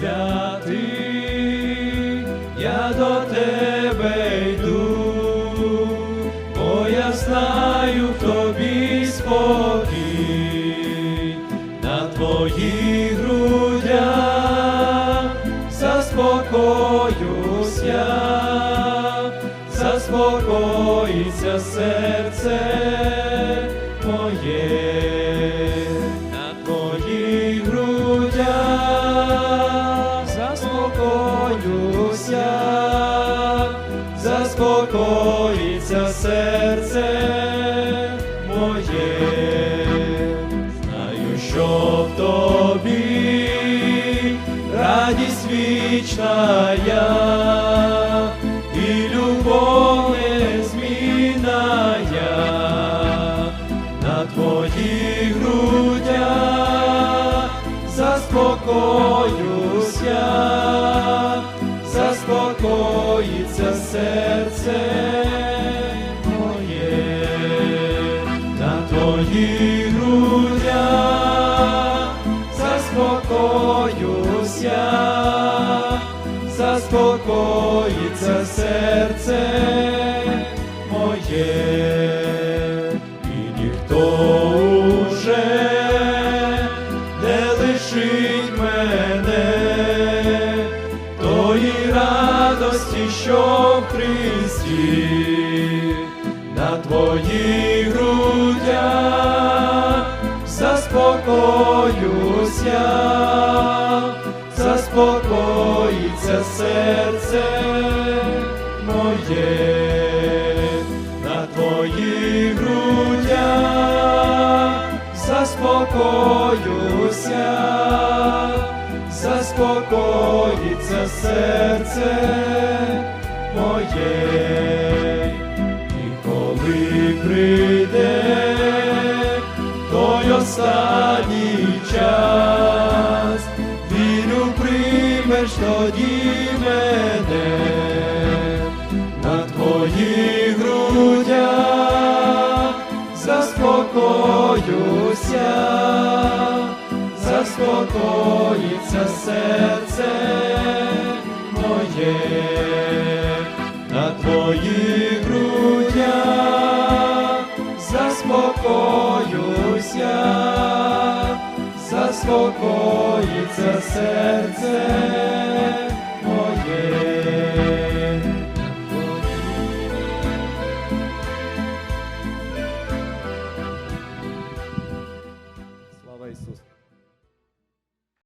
святий, я до тебе йду, бо я знаю в тобі спокій, на твоїх грудях заспокоюсь заспокоїться серце серце моє, знаю, що в тобі радість вічна я, і любов твоїх грудях заспокоюсь я, заспокоїться серце моє, і ніхто уже не лишить мене тої радості, що в Христі, на твоїх заспокоюсь я, заспокоїться серце моє, на твоїх грудях. Заспокоюсь я, заспокоїться серце моє, і коли прийде останній час, вірю, приймеш тоді мене на твоїх грудях. Заспокоюся, заспокоїться серце моє, на твоїх грудях. Заспокоюся, заспокоїться серце.